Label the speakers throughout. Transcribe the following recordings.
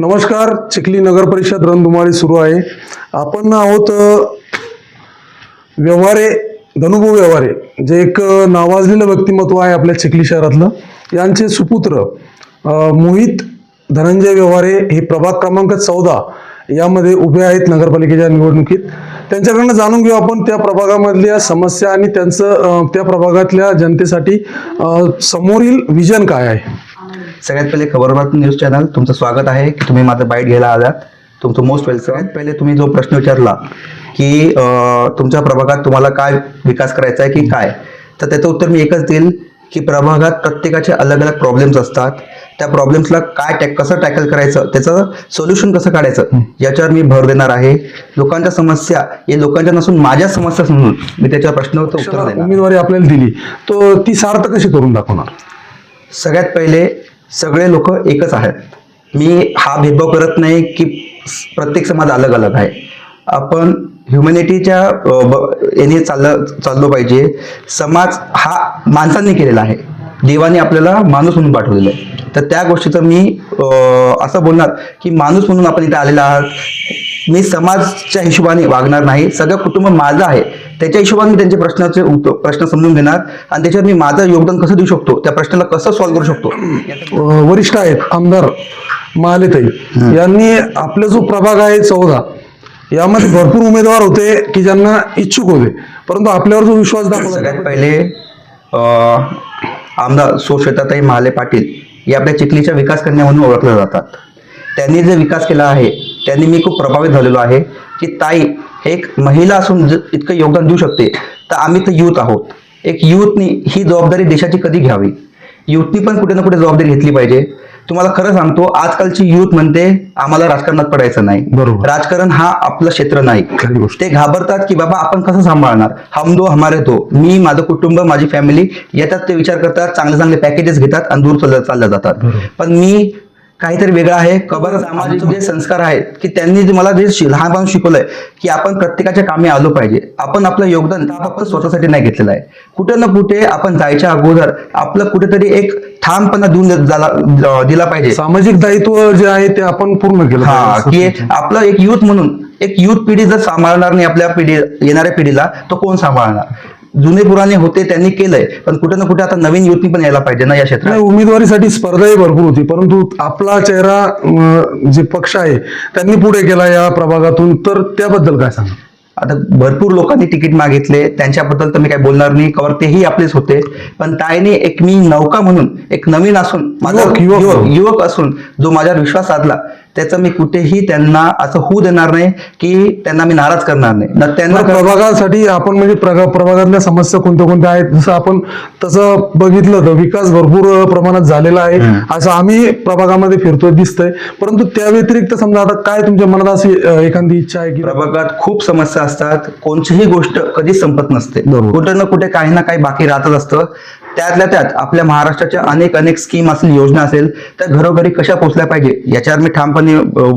Speaker 1: नमस्कार. चिखली नगर परिषद रणधुमाळी सुरू आहे. आपण आहोत व्यवहारे धनुभाऊ व्यवहारे जे एक नावाजलेलं व्यक्तिमत्व आहे आपल्या चिखली शहरातलं. यांचे सुपुत्र मोहित धनंजय व्यवहारे हे प्रभाग क्रमांक चौदा यामध्ये उभे आहेत नगरपालिकेच्या निवडणुकीत. त्यांच्याकडनं जाणून घेऊ आपण त्या प्रभागामधल्या समस्या आणि त्यांचं त्या प्रभागातल्या जनतेसाठी समोरील विजन काय आहे.
Speaker 2: सगळ्यात पहिले खबरबात न्यूज चॅनल तुमचं स्वागत आहे की तुम्ही माझं बाईट घ्यायला आलात. तुमचं मोस्ट वेलकम सगळ्यात पहिले तुम्ही जो प्रश्न विचारला की तुमच्या प्रभागात तुम्हाला काय विकास करायचा आहे की काय? तर त्याचं उत्तर मी एकच देईल की प्रभागात प्रत्येकाचे अलग अलग प्रॉब्लेम्स असतात. त्या प्रॉब्लेम्सला काय टॅक कसं टॅकल करायचं? त्याचं सोल्युशन कसं काढायचं? याच्यावर मी भर देणार आहे. लोकांच्या समस्या हे लोकांच्या नसून माझ्या समस्या समजून मी त्याच्या प्रश्नाचं उत्तर देणार
Speaker 1: उमेदवारी आपल्याला दिली. तो ती सार्थ कशी करून दाखवणार?
Speaker 2: सगळ्यात पहिले सगळे लोक एकच आहेत. मी हा भेदभाव करत नाही की प्रत्येक समाज अलग अलग आहे. आपण ह्युमॅनिटीच्या याने चाललं चाललो पाहिजे. समाज हा माणसांनी केलेला आहे. देवाने आपल्याला माणूस म्हणून पाठवलेलं आहे. तर त्या गोष्टीचं मी असं बोलणार की माणूस म्हणून आपण इथे आलेला आहात. मी समाजच्या हिशोबाने वागणार नाही. सगळं कुटुंब माझं आहे. त्याच्या हिशोबाने मी त्यांचे प्रश्नाचे उत्तर प्रश्न समजून घेणार. आणि त्याच्यावर मी माझं योगदान कसं देऊ शकतो? त्या प्रश्नाला कसं सॉल्व्ह करू शकतो?
Speaker 1: वरिष्ठ आहेत आमदार महालेताई यांनी आपला जो प्रभाग आहे चौदा यामध्ये भरपूर उमेदवार होते की ज्यांना इच्छुक होते. परंतु आपल्यावर जो विश्वास दाखवला
Speaker 2: सगळ्यात पहिले आमदार सुश्वेताताई महाले पाटील हे आपल्या चिखलीच्या विकास कन्या म्हणून ओळखले जातात. त्यांनी जे विकास केला आहे त्यांनी मी खूप प्रभावित झालेलो आहे की ताई एक महिला असून इतकं योगदान देऊ शकते तर आम्ही तर युथ आहोत. एक युथनी ही जबाबदारी देशाची कधी घ्यावी? युथनी पण कुठे ना कुठे जबाबदारी घेतली पाहिजे. तुम्हाला खरं सांगतो आजकालची युथ म्हणते आम्हाला राजकारणात पडायचं नाही.
Speaker 1: बरोबर.
Speaker 2: राजकारण हा आपलं क्षेत्र नाही. ते घाबरतात की बाबा आपण कसं सांभाळणार? हम दो हमारे दो. मी माझं कुटुंब माझी फॅमिली याच्यात ते विचार करतात चांगले चांगले पॅकेजेस घेतात आणि दूर चालल्या जातात. पण मी काहीतरी वेगळं आहे. कबर सामाजिक जे संस्कार आहेत की त्यांनी जे मला जे लहानपणापासून शिकवलंय की आपण प्रत्येकाच्या कामी आलो पाहिजे. आपण आपलं योगदान फक्त स्वतःसाठी नाही घेतलेलं आहे. कुठे ना कुठे आपण जायच्या अगोदर आपलं कुठेतरी एक ठामपणा देऊन दिला पाहिजे.
Speaker 1: सामाजिक दायित्व जे आहे ते आपण पूर्ण केलं
Speaker 2: हा. की आपलं एक युथ म्हणून एक युथ पिढी जर सांभाळणार नाही आपल्या पिढी येणाऱ्या पिढीला तो कोण सांभाळणार? जुने पुराणे होते त्यांनी केलंय. पण कुठे ना कुठे आता नवीन युथनी पण यायला पाहिजे ना या क्षेत्रात.
Speaker 1: उमेदवारीसाठी स्पर्धाही भरपूर होती परंतु आपला चेहरा जे पक्ष आहे त्यांनी पुढे केला या प्रभागातून. तर त्याबद्दल काय सांगा?
Speaker 2: आता भरपूर लोकांनी तिकीट मागितले त्यांच्याबद्दल तर मी काय बोलणार नाही कवर तेही आपलेच होते. पण ताईने एक मी नौका म्हणून एक नवीन असून माझा.
Speaker 1: युवक
Speaker 2: असून जो माझ्यावर विश्वास साधला त्याचा मी कुठेही त्यांना असं होऊ देणार नाही की त्यांना मी नाराज करणार नाही. न त्यांना
Speaker 1: प्रभागासाठी आपण म्हणजे प्रभागातल्या समस्या कोणत्या कोणत्या आहेत? जसं आपण तसं बघितलं तर विकास भरपूर प्रमाणात झालेला आहे. असं आम्ही प्रभागामध्ये फिरतोय दिसतंय. परंतु त्या व्यतिरिक्त समजा आता काय तुमच्या मनात अशी एखादी इच्छा आहे की
Speaker 2: प्रभागात खूप समस्या असतात. कोणतीही गोष्ट कधीच संपत नसते. कुठे ना कुठे काही ना काही बाकी राहतच असतं. त्यातल्या त्यात आपल्या महाराष्ट्राच्या अनेक अनेक स्कीम असेल योजना असेल त्या घरोघरी कशा पोहोचल्या पाहिजे? याच्यावर मी ठामपणे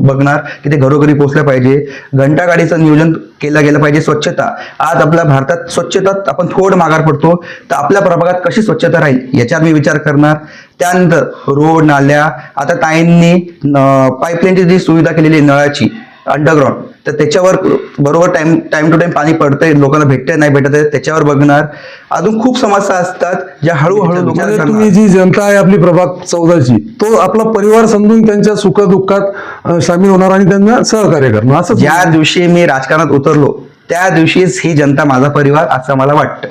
Speaker 2: बघणार की ते घरोघरी पोहोचल्या पाहिजे. घंटागाडीचं नियोजन केलं गेलं पाहिजे स्वच्छता. आज आपल्या भारतात स्वच्छतात आपण थोड माघार पडतो तर आपल्या प्रभागात कशी स्वच्छता राहील याच्यावर मी विचार करणार. त्यानंतर रोड नाल्या आता ताईंनी पाईपलाईनची जी सुविधा केलेली आहे नळाची अंडरग्राऊंड तर त्याच्यावर बरोबर टाइम टाइम टू टाइम पाणी पडतंय लोकांना भेटतंय नाही भेटत आहे त्याच्यावर बघणार. अजून खूप समस्या असतात ज्या हळूहळू
Speaker 1: म्हणजे तुम्ही जी जनता आहे आपली प्रभाग चौदाची तो आपला परिवार समजून त्यांच्या सुखदुःखात सामील होणार आणि त्यांना सहकार्य करणार असं
Speaker 2: ज्या दिवशी मी राजकारणात उतरलो त्या दिवशीच ही जनता माझा परिवार असं मला वाटतं.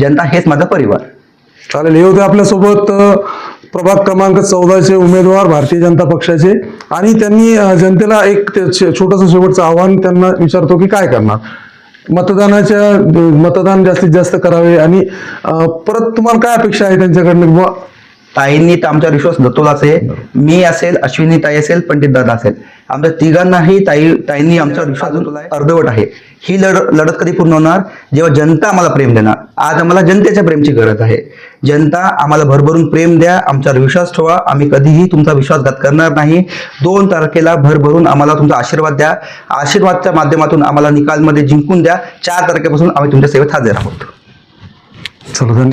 Speaker 2: जनता हेच माझा परिवार.
Speaker 1: चालेल हे होते आपल्यासोबत प्रभाग क्रमांक चौदाचे उमेदवार भारतीय जनता पक्षाचे. आणि त्यांनी जनतेला एक छोटंसं शेवटचं आव्हान त्यांना विचारतो की काय करणार? मतदानाच्या मतदान जास्तीत जास्त करावे आणि परत तुम्हाला काय अपेक्षा आहे त्यांच्याकडनं? किंवा
Speaker 2: ताईंनी तर आमच्यावर विश्वास दतोलाच आहे मी असेल अश्विनी ताई असेल पंडित दादा असेल. आमच्या तिघांनाही ताई ताईंनी आमच्यावर विश्वास अर्धवट आहे. ही लढ लढत कधी पूर्ण होणार? जेव्हा जनता आम्हाला प्रेम देणार. आज आम्हाला जनतेच्या प्रेमची गरज आहे. जनता आम्हाला भरभरून प्रेम द्या आमच्यावर विश्वास ठेवा. आम्ही कधीही तुमचा विश्वासघात करणार नाही. दोन तारखेला भरभरून आम्हाला तुमचा आशीर्वाद द्या. आशीर्वादच्या माध्यमातून आम्हाला निकालमध्ये जिंकून द्या. चार तारखेपासून आम्ही तुमच्या सेवेत हजर आहोत.
Speaker 1: चलो धन्यवाद.